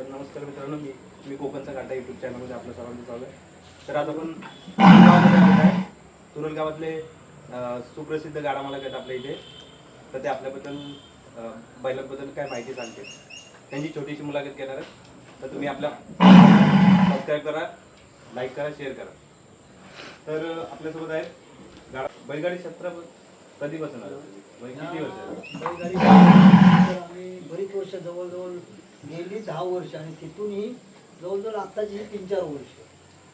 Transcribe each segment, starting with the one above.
तर नमस्कार मित्रांनो मी मी कोकणचा काटा युट्यूब चॅनलमध्ये आपलं सर्वांचं चालू आहे. तर आज आपण आलेलो आहे तुरल गावातले सुप्रसिद्ध गाडा मला आहेत आपल्या इथे. तर ते आपल्याबद्दल बैलांबद्दल काय माहिती सांगते त्यांची छोटीशी मुलाखत घेणार आहे तर तुम्ही आपल्या सबस्क्राईब करा लाईक करा शेअर करा. तर आपल्यासोबत आहे गाडा बैलगाडी क्षेत्र कधीपासून आलं? तुम्ही? किती वर्ष बैलगाडी तर आम्ही बरीच वर्ष जवळजवळ गेली दहा वर्ष आणि तिथूनही जवळजवळ आत्ताची ही तीन चार वर्ष.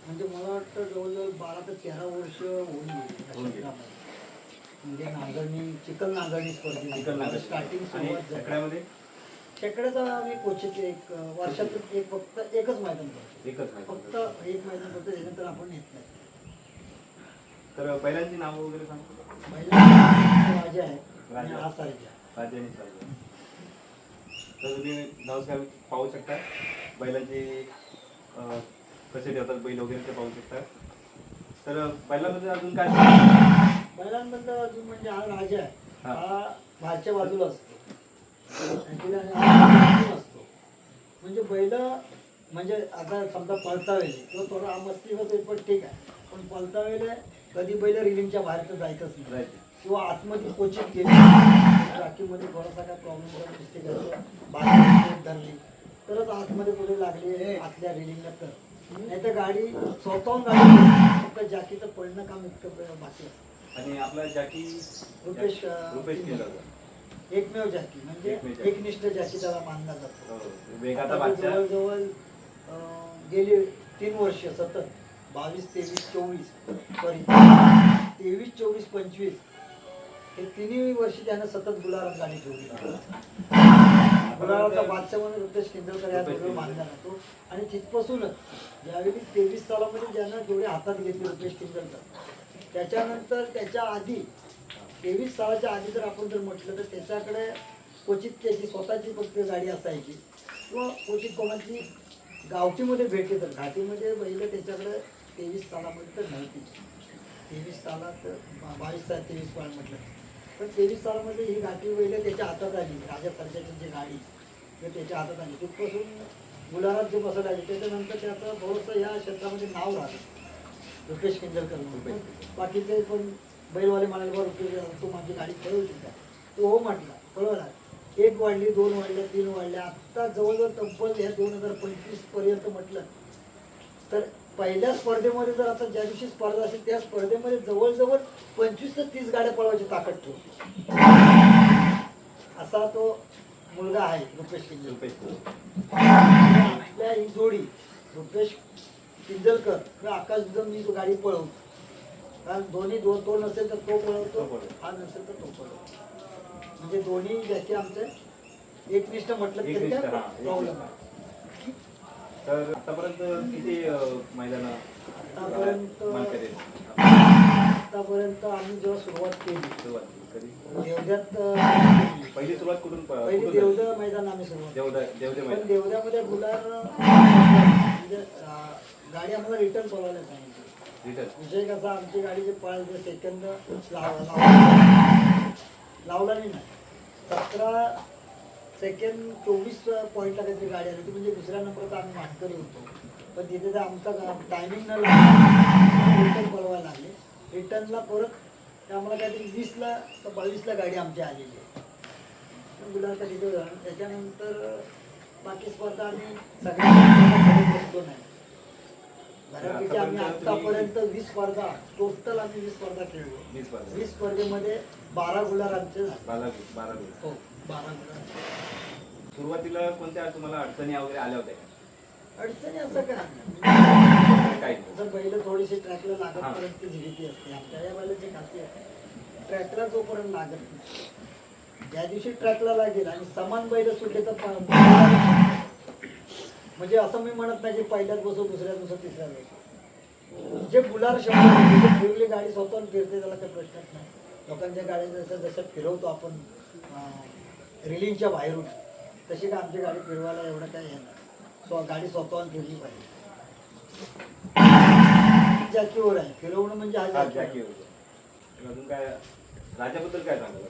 म्हणजे मला वाटतं जवळजवळ बारा ते तेरा वर्ष होऊन गेली. म्हणजे नांगरणी चिकन नांगरणी स्पर्धे नांगर. स्टार्टिंग आणि सुरुवात झाली. शेकड्याचा आम्ही क्वचित एक अं, वर्षातून एक फक्त एकच मैदान करतो. फक्त एक मैदान करतो त्याच्यानंतर आपण येत नाही. तर बैलांची नावं वगैरे सांगतो पहिला राजा आहे आणि राजा. हा सारजा राज्य आणि सर्व तर तुम्ही नमस्कार पाहू शकता. बैलांचे कसे ठेवतात बैल वगैरे ते पाहू शकता. तर बैलांमध्ये अजून काय बैलांबद्दल अजून म्हणजे हा राजा आहे. हा. बाहेरच्या बाजूला असतो. असतो. म्हणजे बैल म्हणजे आता समजा पळतावेले किंवा थोडा मस्ती होते पण ठीक आहे. पण पळतावेले कधी बैल रिलिंगच्या बाहेर तर जायचंच नाही. किंवा आतमध्ये कोचिंग केली राखीमध्ये थोडासा काय प्रॉब्लेम आहे बाहेर धरली. तरच आतमध्ये पुढे लागली आतल्या रिलिंगला तर. नाही तर गाडी स्वतःहून गाडी फक्त जॅकीचं पडणं काम इतकं बाकी आणि आपला जॅकी रुपेश, रुपेश एकमेव जॅकी म्हणजे. एकनिष्ठ जॅकी त्याला मानला जातो. हो, जवळजवळ गेली तीन वर्ष सतत. बावीस तेवीस चोवीस सॉरी तेवीस चोवीस पंचवीस. हे तिन्ही वर्षी त्यानं सतत गुलाबात गाणी ठेवली. गुलाबाचा बादशाह म्हणून रुपेश किंदळकर या रुपेश दोघं मानला जातो आणि तिथपासूनच ज्यावेळी तेवीस सालामध्ये ज्यानं जेवढे हातात घेतले रुपेश किंदळकर त्याच्यानंतर त्याच्या आधी तेवीस सालाच्या आधी जर आपण जर म्हटलं तर त्याच्याकडे क्वचित त्याची स्वतःची फक्त गाडी असायची. किंवा क्वचित कोणाची गावठीमध्ये भेटली तर घाटीमध्ये बैल त्याच्याकडे तेवीस सालामध्ये तर नव्हती. तेवीस सालात बावीस साल तेवीस पाळ म्हटलं. पण तेवीस सालामध्ये ही घाटी बैल त्याच्या हातात आली राजा सरकारची जी गाडी ते त्याच्या हातात आली. तिथपासून गुलाबात जे बसत आली त्याच्यानंतर त्याचं थोडंसं या क्षेत्रामध्ये नाव राहिलं रुपेश किंजरकर म्हणून. बाकीचे पण बैलवाले म्हणाले बा रुपेश तू माझी गाडी पळवली का? तो हो म्हटला पळवला एक वाढली दोन वाढल्या तीन वाढल्या. आत्ता जवळजवळ तब्बल ह्या दोन हजार पंचवीसपर्यंत म्हटलं तर पहिल्या स्पर्धेमध्ये जर आता ज्या दिवशी स्पर्धा असेल त्या स्पर्धेमध्ये जवळजवळ पंचवीस ते तीस गाड्या पळवायची ताकद ठेवली. असा तो मुलगा आहे रुपेश किंजरकर रुपेश आपल्या ही जोडी रुपेश किंजलकर किंवा आकाश दुधम ही गाडी पळवतो. कारण दोन्ही दोन तो नसेल तर तो पळवतो. हा नसेल तर तो पळवतो. म्हणजे दोन्ही ज्याचे आमचे एकनिष्ठ म्हटलं तरी प्रॉब्लेम एकनिष्ठ. तर आतापर्यंत किती मैदान आतापर्यंत- मालकरी आतापर्यंत आम्ही जेव्हा सुरुवात केली सुरुवात कधी? देवद्यात पहिली सुरुवात कुठून पहिली? देवदा मैदान आम्ही सुरुवात. देवदा देवदे मैदान. देवद्यामध्ये गुलार म्हणजे गाडी आम्हाला रिटर्न पळवायला सांगितली रिटर्न विषय कसा आमची गाडी जे पळायचे सेकंद लावला. लावला नाही. सतरा सेकंड चोवीस पॉईंटला काहीतरी गाडी आली होती म्हणजे दुसऱ्या नंबरचा आम्ही मानकरी होतो. पण तिथे जर आमचा टायमिंग न लागला रिटर्न पळवायला लागले रिटर्नला परत आम्हाला काहीतरी वीसला का बावीसला गाडी आमची आलेली आहे. तिथे झाला त्याच्यानंतर बाकी स्पर्धा आम्ही सगळ्या बसतो नाही. बऱ्यापैकी आम्ही आतापर्यंत वीस स्पर्धा टोटल आम्ही वीस स्पर्धा खेळलो. वीस स्पर्धा. वीस स्पर्धेमध्ये बारा गुलार आमचे झाले. हो. बारा सुरुवातीला कोणत्या तुम्हाला अडचणी वगैरे आल्या होत्या? अडचणी असं काय? जर बैल थोडीशी ट्रॅकला हा. लागत पर्यंत ती भीती असते. आमच्या या बैलाची खासियत ट्रॅकला जोपर्यंत लागत नाही ज्या दिवशी ट्रॅकला लागेल आणि समान बैल सुटले तर म्हणजे असं मी म्हणत नाही की पहिल्याच बसो दुसऱ्या बसो तिसऱ्या बसो. जे गुलार शब्द फिरली गाडी स्वतःहून फिरते त्याला काही प्रश्नच नाही. लोकांच्या गाड्या जसं जसं फिरवतो आपण रिलिंगच्या बाहेरून तशी काय आमची गाडी फिरवायला एवढं काय नाही. स्व गाडी स्वतःहून फिरली पाहिजे. जॅकीवर आहे. फिरवणं म्हणजे हा जॅकी. अजून काय राजाबद्दल काय सांगाल?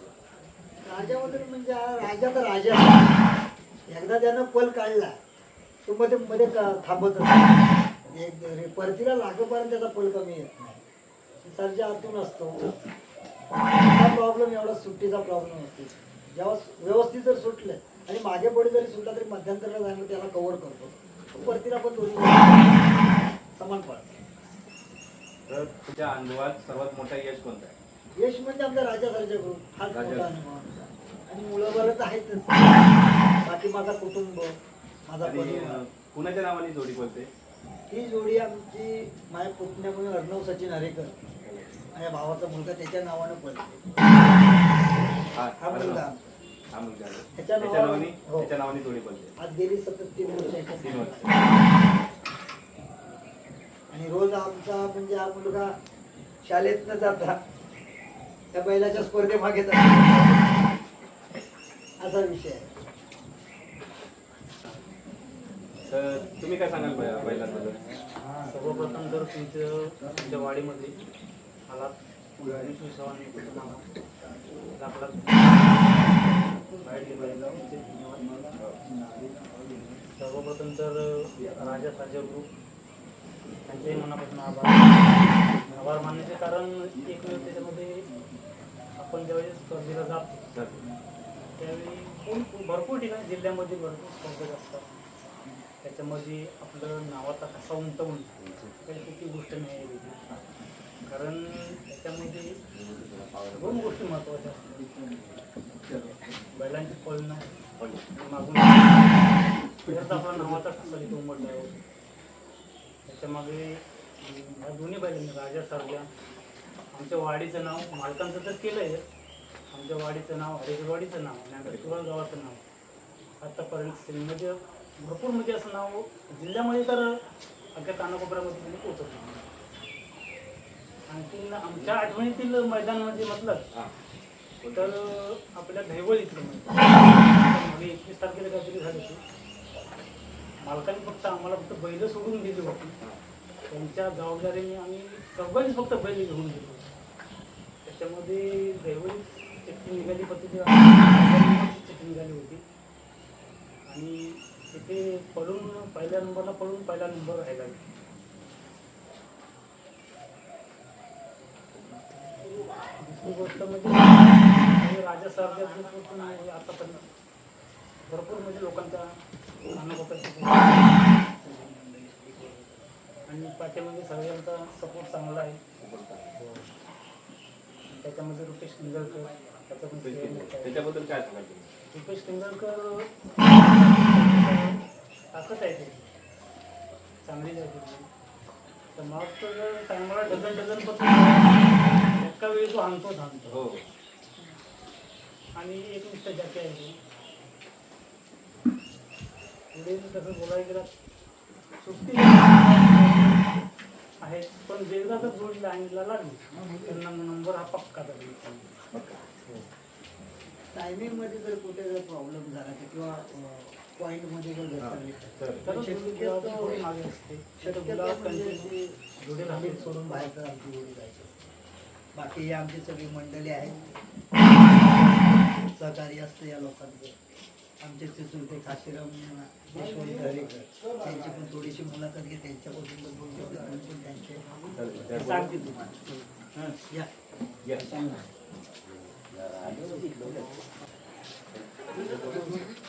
राजा वगैरे म्हणजे राजा तर राजा. एकदा त्यानं पल काढला तो मध्ये मध्ये का- थांबत एक परतीला लागेपर्यंत त्याचा पळ कमी येत नाही. सरच्या आतून असतो. हा प्रॉब्लेम एवढा सुट्टीचा प्रॉब्लेम असतो. जेव्हा व्यवस्थित जर सुटलं आणि मागे पुढे जरी सुटला तरी मध्यंतराला जाणं त्याला कव्हर करतो. परतीला पण दोन्ही समान पडतो तर तुमच्या अनुभवात सर्वात मोठा यश कोणता आहे? यश म्हणजे आमचा राजा सरजा हाच राजा. मोठा अनुभव. आणि मुलं बरं तर आहेतच बाकी माझा कुटुंब माझा कुणाच्या नावाने जोडी बोलते? ही जोडी आमची माझ्या पुतण्या म्हणून अर्णव सचिन हरेकर. माझ्या भावाचा मुलगा त्याच्या नावानं पडते. हा हा मुलगा. हा मुलगा. आहे. त्याच्या त्याच्या नावाने- नावाने हो. त्याच्या नावाने जोडी बोलते आज गेली सतत तीन वर्ष एकच तीन वर्ष. आणि रोज आमचा म्हणजे हा मुलगा शाळेत न जाता त्या बैलाच्या स्पर्धेमागे जातो. असा विषय आहे. तर तुम्ही काय सांगाल बै- बैलांबद्दल? सर्वप्रथम तर तुमचं तुमच्या वाडीमध्ये मला सर्वप्रथम तर राजा साजा ग्रुप त्यांच्याही मनापासून आभार. आभार मानण्याचे कारण एक वेळ त्याच्यामध्ये आपण ज्यावेळेस स्पर्धेला जातो त्यावेळी भरपूर ठिकाणी जिल्ह्यामध्ये भरपूर स्पर्धक असतात. त्याच्यामध्ये आपलं नावाचा कसा उंटवून काही किती गोष्ट नाही आहे. कारण त्याच्यामध्ये दोन गोष्टी महत्त्वाच्या असतात. बैलांची पळणं मागून आपला नावाचा ठसा तिथे उमटला त्याच्यामागे ह्या दोन्ही बैलांनी राजा सरजा आमच्या वाडीचं नाव मालकांचं तर केलं आहे आमच्या वाडीचं नाव हरेजवाडीचं नाव आणि गावाचं नाव. आतापर्यंत म्हणजे भरपूर म्हणजे असं नाव जिल्ह्यामध्ये तर अख्या कानाकोपऱ्यामध्ये पोहोचत नाही. आणखीन आमच्या आठवणीतील मैदान म्हणजे म्हटलं तर आपल्या मैदान मागे एकवीस तारखेला काहीतरी झाली होती. मालकाने फक्त आम्हाला फक्त बैल सोडून दिली होती. त्यांच्या जबाबदारीने आम्ही सगळ्यांनीच फक्त बैल घेऊन गेलो त्याच्यामध्ये दैवळी चिठ्ठी निघाली होती ती चिठ्ठी निघाली होती. आणि तिथे पळून पहिल्या नंबरला पळून पहिला नंबर राहिला. दुसरी गोष्ट म्हणजे हे राजा साहेब आतापर्यंत भरपूर म्हणजे लोकांचा आणि पाठीमागे सगळ्यांचा सपोर्ट चांगला आहे. त्याच्यामध्ये रुपेश किंजळकर. त्याच्याबद्दल काय रुपेश किंजळकर ताकद आहे ते चांगली आहे त्याची. तर मग तर टायमाला डझन डझन पण एका वेळी तो हाणतोच हाणतो हो. आणि एक निष्ठ जाती आहे. ती. पुढे तसं बोलायला गेलं सुट्टी आहे पण एकदा जर जोडी लाईनला लागली. तर नंबर हा पक्का झाला. टायमिंगमध्ये जर कुठे जर प्रॉब्लेम झाला तर किंवा पॉइंटमध्ये जर घसरली तर. तर तर शक्यतो थोडी मागे असते. शक्यतो म्हणजे जोडे राहतील सोडून बाहेर. आमची जोडी जायची. बाकी आमची सगळी मंडळी आहे सहकार्य असतं या लोकांचं. आमचे तिथून ते काशीराम यशवंत हरेकर त्यांची पण थोडीशी मुलाखत घे त्यांच्यापासून पण बोलतो त्यांचे. सांगते तुम्हाला. या.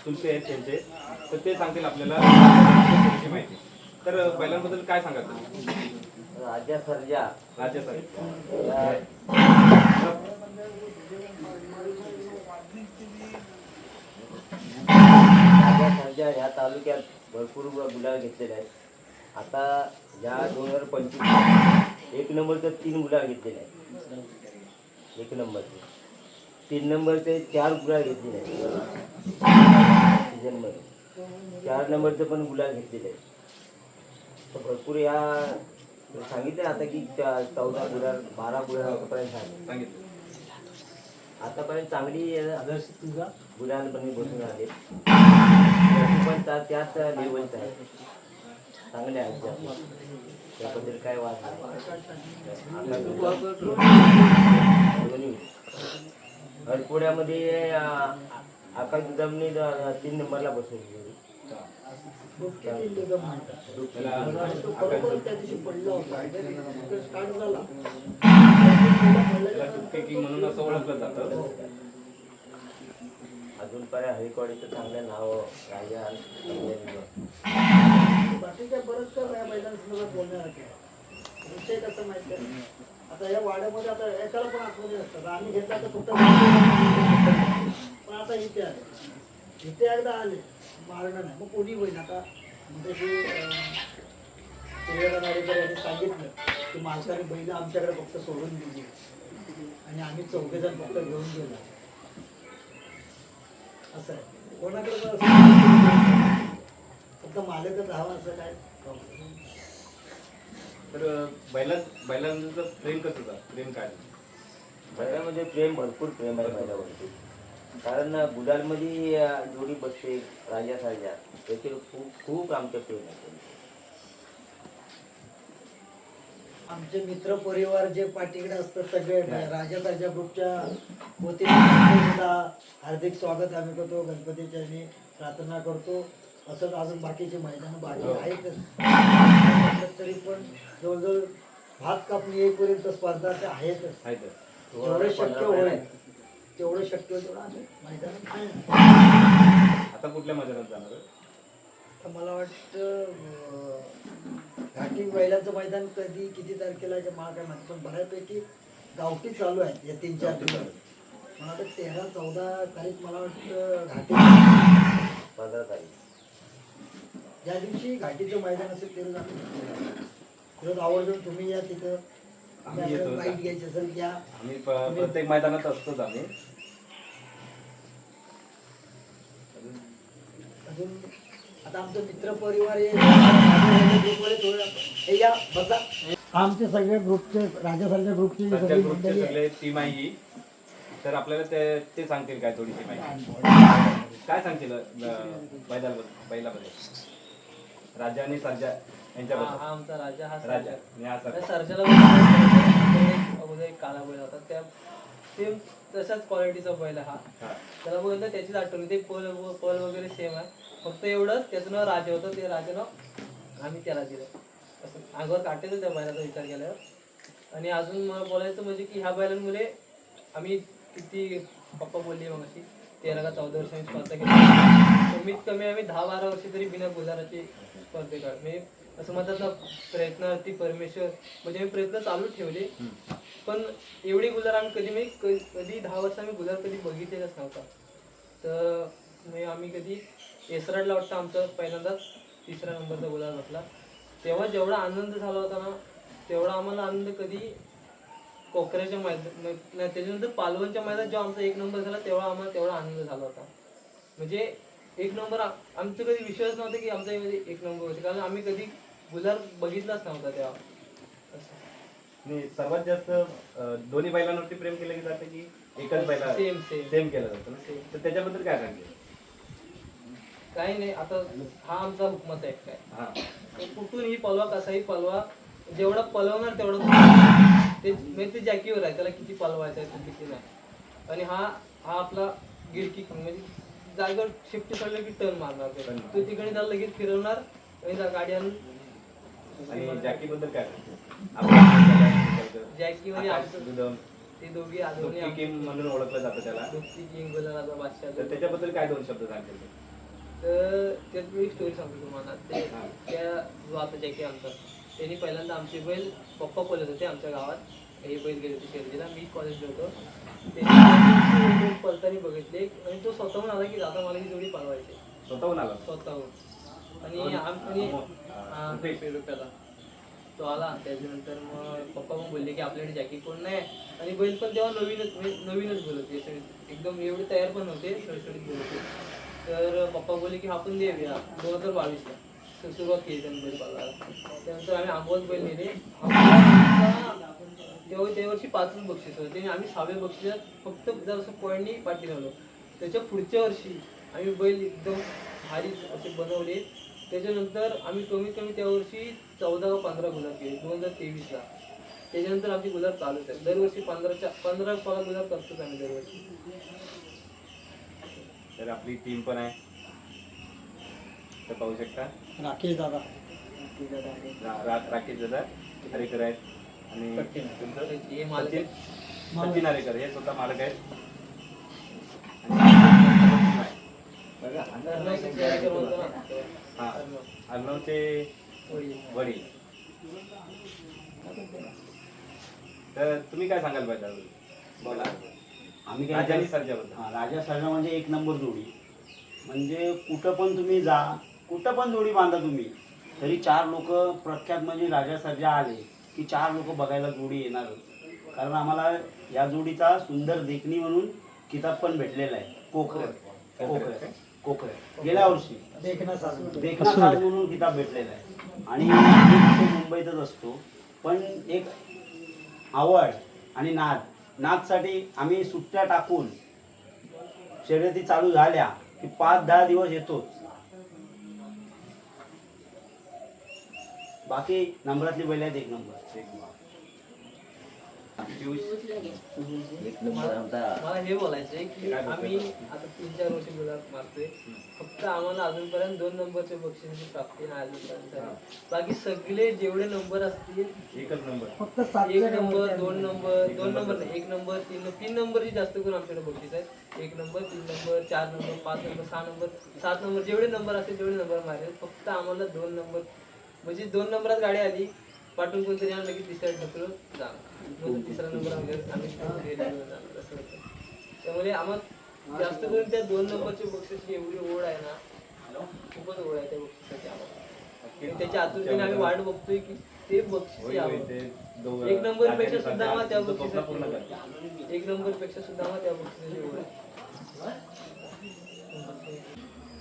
तुमचे आहेत त्यांचे. तर ते सांगतील आपल्याला. माहिती. तर बैलांबद्दल काय सांगाल तुम्ही? राजा सर्जा राजा सर्जा ह्या तालुक्यात भरपूर गु- गुलाल घेतलेले आहेत. आता या दोन हजार पंचवीस एक नंबरचं तीन गुलाल घेतलेले आहेत. एक नंबरचे. तीन नंबरचे चार गुलाल घेतलेले आहेत. सीझनमध्ये चार नंबरचं पण गुलाल घेतलेले आहेत. तर भरपूर या सांगितलं आता की चौदा गुलाल बारा गुलालापर्यंत झाले सांगितलं. आतापर्यंत चांगली आदर्श तुझा? गुलाल पण बसून आले त्याची पण त्या- त्याच लेवलचं आहे. चांगले आहेत. त्याबद्दल काय वाद नाही. हरपुड्यामध्ये आकाश गुदामने द- तीन नंबरला बसवली म्हणून असं ओळखलं जातं? अजून पर्यंत हरिकवाडीचं चांगलं नाव राजा आणि बाकी काय बरंच काय आहे. विषय कसं माहिती आता या वाड्यामध्ये आता एकाला पण आतमध्ये असतात. आम्ही घेतला तर फक्त पण आता इथे आले. इथे एकदा आले. मारणं नाही. मग कोणी होईल आता म्हणजे यांनी सांगितलं की मालकाने बैल आमच्याकडे फक्त सोडून दिली. आणि आम्ही चौघेजण फक्त घेऊन गेलो. असं आहे. कोणाकडे फक्त मालकच राहावं असं काय. तर बैला बैलांचं प्रेम कसं होतं? प्रेम काय? बैलामध्ये प्रेम भरपूर प्रेम आहे बैलावरती. कारण गुलालमध्ये जोडी बसते राजा सारजा त्याचे खूप खूप आमचं प्रेम आहे आमचे मित्र परिवार जे पाठीकडे असतात सगळे राजा सरजा ग्रुपच्या वतीने हार्दिक स्वागत आम्ही करतो गणपतीच्या प्रार्थना करतो. असंच अजून बाकीचे मैदान बाकी आहेतच तरी पण जवळजवळ भात कापणी येईपर्यंत स्पर्धा त्या आहेतच. शक्य होईल. तेवढं शक्य तेवढं आम्ही मैदानात आहे. आता कुठल्या मैदानात जाणार? तर मला वाटतं घाटी बैलाचं मैदान कधी किती तारखेला ते मला काय माहिती पण बऱ्यापैकी गावठी चालू आहेत या तीन चार दिवस मला वाटतं तेरा चौदा तारीख मला वाटतं घाटी पंधरा तारीख. ज्या दिवशी घाटीचं मैदान असेल ते रोज आम्ही रोज आवर्जून तुम्ही या तिथं. आम्ही येतो. बाईट घ्यायची असेल घ्या आम्ही प- प्रत्येक मैदानात असतोच आम्ही. अजून आता आमचं मित्र परिवार ग्रुपमध्ये थोडं हे या बसा. आमचे सगळे ग्रुपचे राजासारख्या ग्रुपची सगळी ग्रुपचे मंडळी आहे. सगळे टीम आहे ही. तर आपल्याला ते ते सांगतील काय थोडीशी माहिती. काय सांगतील अं, बैलाबद्दल बैलाबद्दल? राजा आणि सर्जा. हा हा यांच्याबद्दल आमचा राजा हा राजा. सर्जा. आणि हा त्या सर्जा सर्जाला बघितलं, अगोदर एक काला बैल होता त्या सेम तशाच क्वालिटीचा बैल हा. हा. त्याला बघितलं त्याचीच आठवण ते पल व- पल वगैरे सेम आहे. फक्त एवढंच त्याचं नाव राजा होतं. ते राजा नाव आम्ही त्याला दिलं. असं अंगावर काटेल त्या बैलाचा विचार केल्यावर. आणि अजून मला बोलायचं म्हणजे की ह्या बैलांमुळे आम्ही किती पप्पा बोलली मग अशी तेरा का चौदा वर्ष आम्ही स्पर्धा केली. कमीत कमी आम्ही दहा बारा वर्ष तरी बिना गुजाराची स्पर्धे काढ म्हणजे असं ना प्रयत्नार्थी परमेश्वर. म्हणजे आम्ही प्रयत्न चालू ठेवले. पण एवढी गुलार आम्ही कधी क- कधी दहा वर्ष आम्ही गुलार कधी बघितलेलाच नव्हता. तर म्हणजे आम्ही कधी एसराडला वाटतं आमचा पहिल्यांदाच तिसऱ्या नंबरचा गुलार बसला. तेव्हा जेवढा आनंद झाला होता ना तेवढा आम्हाला आनंद कधी कोकऱ्याच्या मैदान त्याच्यानंतर पालवणच्या मैदानात जेव्हा आमचा एक नंबर झाला तेव्हा आम्हाला तेवढा आनंद झाला होता. म्हणजे एक नंबर आमचं कधी विश्वास नव्हता की आमचा एक नंबर होते कारण आम्ही कधी गुलार बघितलाच नव्हता तेव्हा. आणि सर्वात जास्त अं, दोन्ही बैलांवरती प्रेम केलं की जातं की एकच बैला सेम सेम सेम केलं जातं ना? तर त्याच्याबद्दल काय सांगेल काही नाही आता हा आमचा हुकमत आहे काय? हा. कुठूनही पलवा कसाही पलवा जेवढा पलवणार तेवढं तो- ते म्हणजे ते जॅकीवर आहे त्याला किती पलवायचं आहे किती नाही. आणि हा हा आपला गिरकी म्हणजे जागेवर शिफ्ट करलं की टर्न मारणार ते. तिकडे त्याला लगेच फिरवणार आणि त्या गाडी आणून आणि जॅकी बद्दल काय सांगेल जॅकी म्हणजे आमचं ते दोघी दुप्पी किंग म्हणून ओळखलं जातं त्याला. दुप्ती किंग गुलाबाचा बादशाह तर त्याच्याबद्दल काय दोन शब्द सांगेल तर त्यात मी स्टोरी सांगतो तुम्हाला. ते. त्या जो आता जॅकी आमचा त्यांनी पहिल्यांदा आमचे बैल पप्पा बोलत होते आमच्या गावात. हे बैल गेले होते शेरजीला. मी कॉलेजला होतो. त्यांनी पलतानी बघितले. आणि तो स्वतःहून आला की दादा मला ही जोडी पाळवायची स्वतःहून आला? स्वतःहून. आणि आम- आणि हा, रुपये रुपयाला. तो आला. त्याच्यानंतर मग पप्पा पण बोलले की आपल्याकडे जॅकी कोण नाही. आणि बैल पण तेव्हा नवीनच नवीनच बोलत होते. एकदम एवढे तयार पण नव्हते सडसडीत बोलत होते. तर पप्पा बोलले की आपण देऊया. दोन हजार बावीसला. तर सुरुवात केली त्यांनी बैल पाळायला. त्यानंतर आम्ही आंबोत बैल नेले. तेव्हा त्या वर्षी पाचच बक्षीस होते. आणि आम्ही सहाव्या बक्षिसात फक्त जरासं पॉईंटनी पाठी लावलो. त्याच्या पुढच्या वर्षी आम्ही बैल एकदम भारी असे बनवले. त्याच्यानंतर आम्ही कमीत कमी त्या वर्षी चौदा व पंधरा गुलाब केले दोन हजार तेवीसला. त्याच्यानंतर आमची गुलाब चालूच आहे दरवर्षी पंधराच्या पंधरा सोळा गुलाब करतोच आम्ही दरवर्षी. तर आपली टीम पण आहे. तर पाहू शकता. राकेश दादा. रा- रा- राकेश दादा हरेकर आहेत. आणि सचिन. तुमचं? हे मालक सचिन? हरेकर हे स्वतः मालक आहेत. आणि ना. अर्णवचे वडील. तर तुम्ही काय सांगाल पाहिजे बोला आम्ही काय सर्जाबद्दल हा, राजा सर्जा म्हणजे एक नंबर जोडी. म्हणजे कुठं पण तुम्ही जा कुठं पण जोडी बांधा तुम्ही तरी चार लोक प्रख्यात म्हणजे राजा सर्जा आले की चार लोक बघायला जोडी येणारच कारण आम्हाला या जोडीचा सुंदर देखणी म्हणून किताब पण भेटलेला आहे. कोकऱ्यात कोकऱ्यात कोकऱ्यात गेल्या वर्षी. देखना साज म्हणून किताब भेटलेला आहे. आणि तो मुंबईतच असतो. पण एक आवड आणि नाद. नादसाठी आम्ही सुट्ट्या टाकून शर्यती चालू झाल्या की पाच दहा दिवस येतोच. बाकी नंबरातली बैल आहेत एक नंबर. एक नंबर. मला हे बोलायचंय की? आम्ही आता तीन चार वर्ष गुलाब मारतोय. फक्त आम्हाला अजूनपर्यंत दोन नंबरचे बक्षिसाची प्राप्ती नाही अजूनपर्यंत. बाकी सगळे जेवढे नंबर असतील एकच नंबर. फक्त एक नंबर दोन नंबर दोन नंबर नाही, एक नंबर तीन नंबर तीन नंबरची जास्त करून आमच्याकडे बक्षीस आहे एक नंबर तीन नंबर चार नंबर पाच नंबर सहा नंबर सात नंबर जेवढे नंबर असतील तेवढे नंबर मारेल. फक्त आम्हाला दोन नंबर म्हणजे दोन नंबरात गाडी आली पाठून कोणतरी आणलं की तिसऱ्या ढकलून जाणार. तिसरा नंबर आम्ही आम्ही घरी घेऊन जाणार असं होतं. त्यामुळे आम्हाला जास्त करून त्या दोन नंबरची बक्षीसची एवढी ओढ आहे ना खूपच ओढ आहे त्या बक्षिसाची आम्हाला. त्याच्या आतून आम्ही वाट बघतोय की ते बक्षीस एक नंबरपेक्षा सुद्धा मग त्या बक्षिसाची करतील. एक नंबरपेक्षा सुद्धा मग त्या बक्षिसाची ओढ आहे.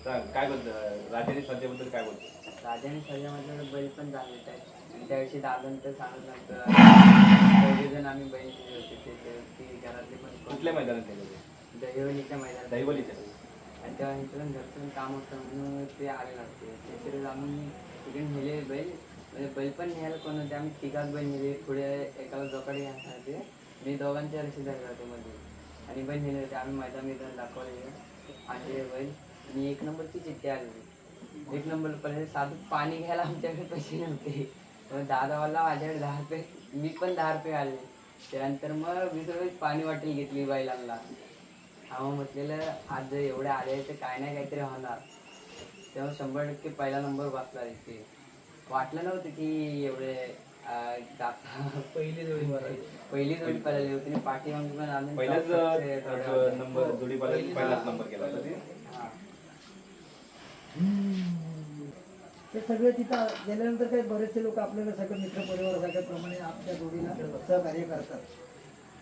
तर काय बोलतं? राजाने सर्जाबद्दल काय बोलतो? राजाने सगळ्यामधलं बैल पण चांगले आहेत. त्या दिवशी दादन तर सांगत नव्हतं. आम्ही दिले होते घरातले पण कुठल्या मैदानात गेले होते? दहिवलीच्या मैदानात. दहिवलीच्या आणि तेव्हा इकडून घरचं काम होतं म्हणून ते आले नव्हते. त्याच्याकडे आम्ही तिकडे नेले बैल. म्हणजे बैल पण न्यायला कोण होते? आम्ही तिघात बैल नेले. पुढे एकाला जोकाडे घालते मी दोघांच्या रिक्षेदार होते मध्ये. आणि बैल नेले होते. आम्ही मैदान मैदान दाखवले. आणले बैल. आणि एक नंबरची चिठ्ठी आलेली एक नंबर पहिले साधं पाणी घ्यायला आमच्याकडे पैसे नव्हते. दादावाला माझ्याकडे दहा रुपये मी पण दहा रुपये आले त्यानंतर मग वीस रुपये पाणी वाटेल घेतली बैलांना हा मग म्हटलेलं आज जर एवढे आले तर काय नाही काहीतरी होणार. तेव्हा शंभर टक्के पहिला नंबर बसला तिथे वाटलं नव्हतं की एवढे पहिली जोडी मारायची पहिली जोडी पळाली होती. आणि पाठीमागे पण अजून पहिलाच. नंबर जोडी पाहिला पहिली पहिलाच जोडी. नंबर केला होता. ते. सगळे तिथं गेल्यानंतर काही बरेचसे लोक आपल्याला सगळं मित्र परिवार सगळ्याप्रमाणे आपल्या जोडीला सहकार्य करतात.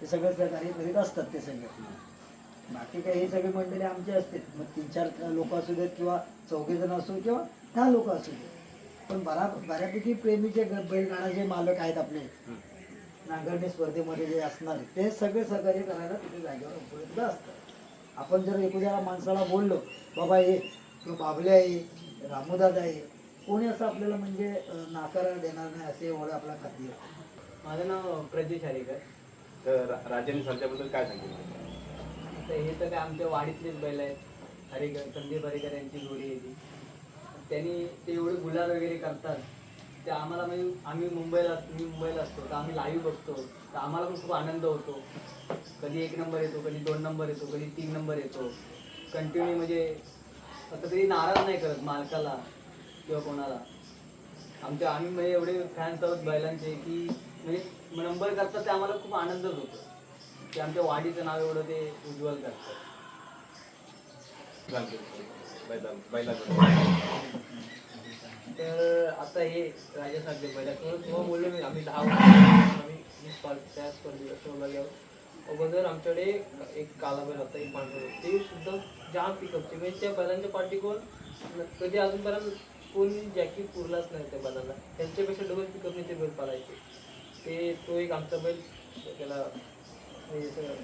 ते सगळं सहकार्य करीत असतात ते सगळे. बाकी काही हे सगळे मंडळी आमचे असते मग तीन चार लोक असू देत किंवा चौघे जण असू किंवा दहा लोक असू देत. पण बरा बऱ्यापैकी प्रेमीचे बैलगाडा जे मालक आहेत आपले. नांगरणी स्पर्धेमध्ये जे असणार ते सगळे सहकार्य करायला तिथे जागेवर उपलब्ध असतात. आपण जर एखाद्या माणसाला बोललो बाबा ये किंवा बाबले आहे रामोदादा आहे कोणी असं आपल्याला म्हणजे नाकारा देणार नाही असे एवढं आपला खात्री आहे. माझं नाव प्रज्यूष हरेकर तर रा- राजाने सर्जाबद्दल काय सांगितलं तर हे तर काय आमच्या वाडीतलेच बैल आहेत. हरेकर संदीप हरेकर यांची जोडी आहे ती. त्यांनी ते एवढे गुलाल वगैरे करतात. ते आम्हाला म्हणजे आम्ही मुंबईला असतो मी मुंबईला असतो तर आम्ही लाईव्ह बघतो. तर आम्हाला पण खूप आनंद होतो. कधी एक नंबर येतो कधी दोन नंबर येतो कधी तीन नंबर येतो. कंटिन्यू म्हणजे असं कधी नाराज नाही करत मालकाला. किंवा कोणाला. आमच्या आम्ही म्हणजे एवढे फॅन्स आहोत बैलांचे की म्हणजे नंबर करतात ते आम्हाला खूप आनंदच होतो. की आमच्या वाडीचं नाव एवढं ते उज्ज्वल करतात. तर आता हे राजा साहेब पहिला किंवा बोललो मी आम्ही दहा आम्ही स्पर्धा त्या स्पर्धेला सहभागी गेलो. अगोदर आमच्याकडे एक काला बैल होता एक पांढरा. ते सुद्धा जाम पिकअपचे म्हणजे त्या बैलांच्या पाठी कोण? कधी अजूनपर्यंत कोणी जॅकेट पुरलाच नाही त्या बैलाला. त्यांच्यापेक्षा डबल पिकअपने ते बैल पालायचे. ते तो एक आमचा बैल त्याला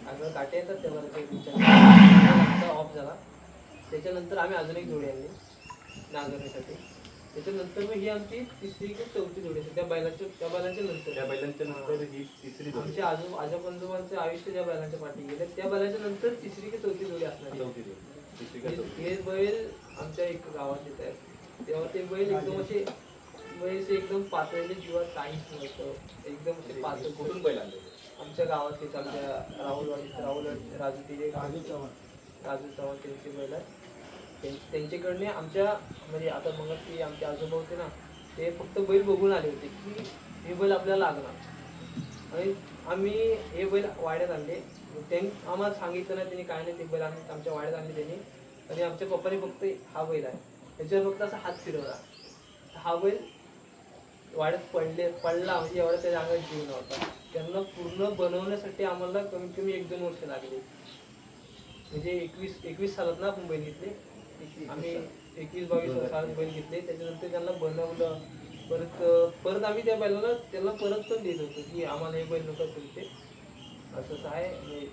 आगळं काटे येतात त्या बैलाच्या ऑफ झाला. त्याच्यानंतर आम्ही अजून एक जोडी आणली नांगरण्यासाठी त्याच्यानंतर मग ही आमची तिसरी की चौथी जोडी असते त्या बैलाच्या त्या बैलांच्या नंतर. त्या बैलांच्या नंतर ही तिसरी आमच्या आजो आजोबंजोबांचे आयुष्य ज्या बैलांच्या पाठी गेले. त्या बैलाच्या नंतर तिसरी की चौथी जोडी असणार आहे. चौथी जोडी. हे बैल आमच्या एक गावात येत आहेत. तेव्हा ते बैल एकदम असे बैल असे एकदम पातळले किंवा काहीच नव्हतं. एकदम असे पातळ. कुठून बैल आणले आमच्या गावातलेच आमच्या राहुलवाडी राहुलवाडी राजू तिथे राजू चव्हाण. राजू चव्हाण त्यांचे बैल आहेत. त्यां- त्यांच्याकडने आमच्या म्हणजे आता मग ते आमचे आजोबा होते ना ते फक्त बैल बघून आले होते की हे बैल आपल्याला लागणार. आणि आम्ही हे बैल वाड्यात आणले. त्यांनी आम्हाला सांगितलं नाही त्यांनी काय नाही ते बैल आम्ही आमच्या वाड्यात आणले त्यांनी. आणि आमच्या पप्पाने फक्त हा बैल आहे. त्याच्यावर फक्त असा हात फिरवला. हा बैल वाड्यात पडले पडला म्हणजे एवढा त्याच्या अंगात जीव नव्हता. त्यांना पूर्ण बनवण्यासाठी आम्हाला कमीत कमी एक दोन वर्ष लागले. म्हणजे एकवीस एकवीस सालात ना आपण बैल घेतले. आम्ही एकवीस बावीस सालात बैल घेतले. त्याच्यानंतर त्यांना बनवलं. परत परत आम्ही त्या बैलाला त्याला परत पण देत होतो की आम्हाला हे बैल नको तुमचे असं आहे.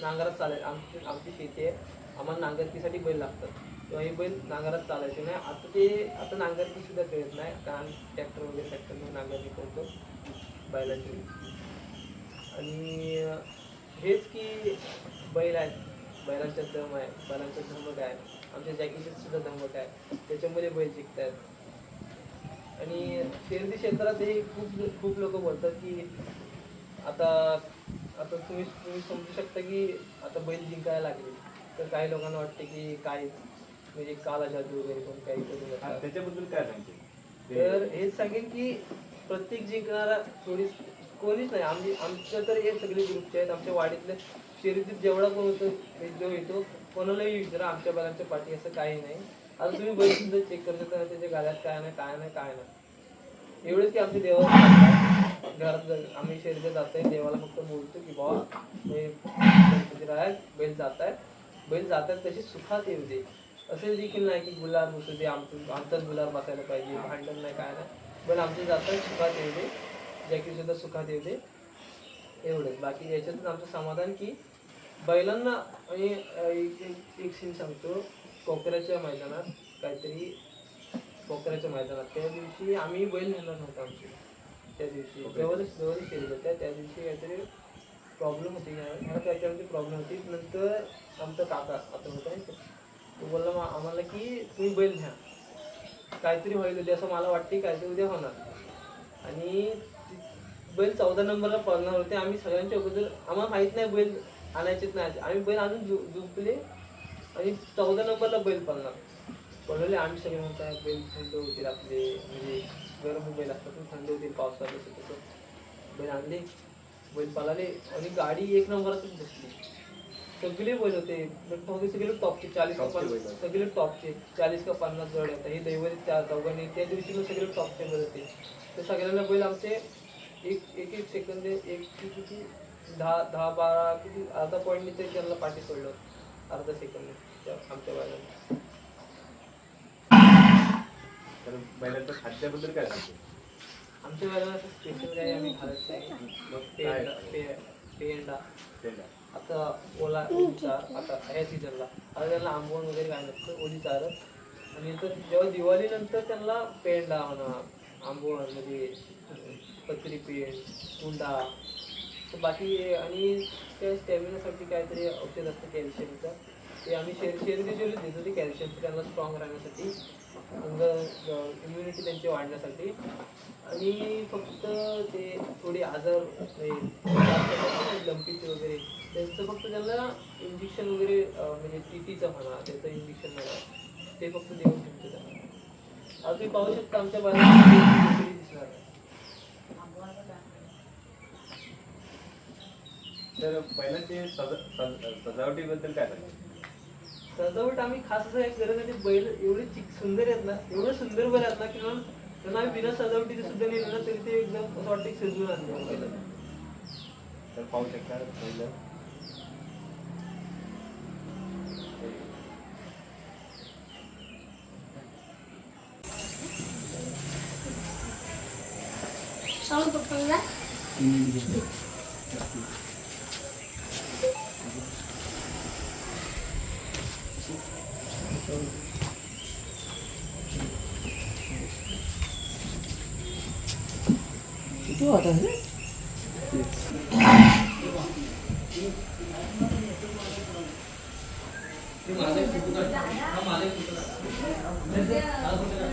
नांगरात चालाय आमची आमची शेती आहे. आम्हाला नांगरतीसाठी बैल लागतात. तेव्हा हे बैल नांगरात चालायचे नाही. आता ते आता नांगरती सुद्धा कळत नाही. कारण ट्रॅक्टर वगैरे ट्रॅक्टरने नांगरणी करतो बैलाची. आणि हेच की बैल आहेत. बैलांचा धर्म आहे बैलांचा धमक आहे आमच्या जॅकेटचा सुद्धा धमक आहे त्याच्यामध्ये बैल शिकतात आणि शेरदी क्षेत्रात हे खूप खूप लोक बोलतात की आता आता तुम्ही तुम्ही समजू शकता की आता बैल जिंकायला लागले. तर काही लोकांना वाटते की काय म्हणजे काला जादू वगैरे कोण काही करू हा, नका त्याच्याबद्दल काय सांगते तर हेच सांगेन की प्रत्येक जिंकणारा थोडी कोणीच नाही. आमची आमच्या तर हे सगळे ग्रुपचे आहेत. आमच्या वाडीतले शर्यतीत जेवढा कोण होतो जो येतो कोणालाही विचारा. आमच्या बैलांच्या पाठी असं काही नाही. आता तुम्ही बैल सुद्धा चेक करत असताना त्याच्या गाड्यात काय नाही काय नाही काय नाही. एवढंच की आमच्या देवाला घरात जर आम्ही शर्यतीत जातोय देवाला फक्त बोलतो की बाबा हे गणपती बैल जात आहेत बैल जातात तशी सुखात येऊ दे. असं देखील नाही की गुलाब बसू दे आमचं आमचाच गुलाब बसायला पाहिजे भांडण नाही काय नाही. पण आमचे जातात सुखात येऊ दे जॅकेट सुद्धा सुखात येऊ दे एवढंच. बाकी याच्यातच आमचं समाधान की बैलांना आणि एक सीन सांगतो. कोकऱ्याच्या मैदानात काहीतरी कोकऱ्याच्या मैदानात. त्या दिवशी आम्ही बैल नेणार नव्हतो आमची. त्या दिवशी. जवळच जवळच शेरी होत्या त्या दिवशी काहीतरी प्रॉब्लेम होती. मला त्याच्यावरती प्रॉब्लेम होती. नंतर आमचा काका आता होता तो बोलला मा- आम्हाला की तुम्ही बैल घ्या काहीतरी होईल उद्या असं मला वाटते काहीतरी उद्या होणार. आणि बैल चौदा नंबरला पळणार होते. आम्ही सगळ्यांच्या अगोदर आम्हाला माहीत नाही बैल आणायचेच नाही आम्ही बैल आणून झु झुंपले आणि चौदा नंबरला बैल पळणार. पळवले. आम्ही सगळे म्हणतात बैल थंड होतील आपले. म्हणजे गरम बैल असतात थंड होतील पावसाळ्यात. तसं बैल आणले. बैल पळाले. आणि गाडी एक नंबरातच बसली. सगळे बैल होते. सगळे टॉपचे चाळीस का बैल पन्नास होते. सगळे टॉपचे चाळीस का पन्नास जड होते हे दैवरी चार चौघांनी त्या दिवशी पण सगळे टॉपचे बैल होते. तर सगळ्यांना बैल आमचे एक एक एक सेकंद एक किती किती? दहा दहा बारा किती? अर्धा पॉईंटने तरी त्यांना पाठी सोडलं. अर्धा सेकंद आमच्या बैलांना. तर बैलांच्या खाद्याबद्दल काय सांगते आमच्या बैलांना असं स्पेशल काही आम्ही घालत नाही. मग काय? पेंडा. पेंडा. आता ओला चार आता ह्या सीझनला. आता त्यांना आंबवण वगैरे काय नसतं ओली चारच आणि तर जेव्हा दिवाळीनंतर त्यांना पेंडा म्हणा आंबवण म्हणजे पत्री पेंड कुंडा बाकी आणि त्या स्टॅमिनासाठी काहीतरी औषध असतं कॅल्शियमचं. ते आम्ही शेर शेरदी जे देतो ते कॅल्शियम त्यांना स्ट्रॉंग राहण्यासाठी अंग इम्युनिटी त्यांची वाढण्यासाठी. आणि फक्त ते थोडे आजार लंपीचे वगैरे त्यांचं फक्त त्यांना इंजेक्शन वगैरे म्हणजे टीटीचं म्हणा त्याचं इंजेक्शन म्हणा ते फक्त देऊ शकतो त्यांना तुम्ही पाहू शकता आमच्या बाजूला दिसणार. तर सजा सज- सजावटीबद्दल काय सजावट आम्ही खास असं एक करत ते बैल एवढे सुंदर आहेत ना एवढे सुंदर बैल आहेत ना की त्यांना आम्ही बिना सजावटीचे सुद्धा नेलं ना तरी ते एकदम असं वाटतं की सजवून आणलं. तर पाहू शकता बैल ते माझा एक फोटो काढ. हा माझा एक फोटो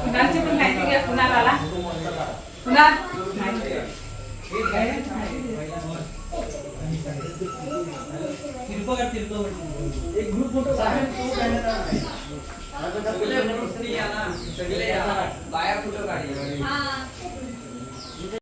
कुणालची पण माहिती घ्या कुणाल आला कुणाल सगळे बाया कुठं काढले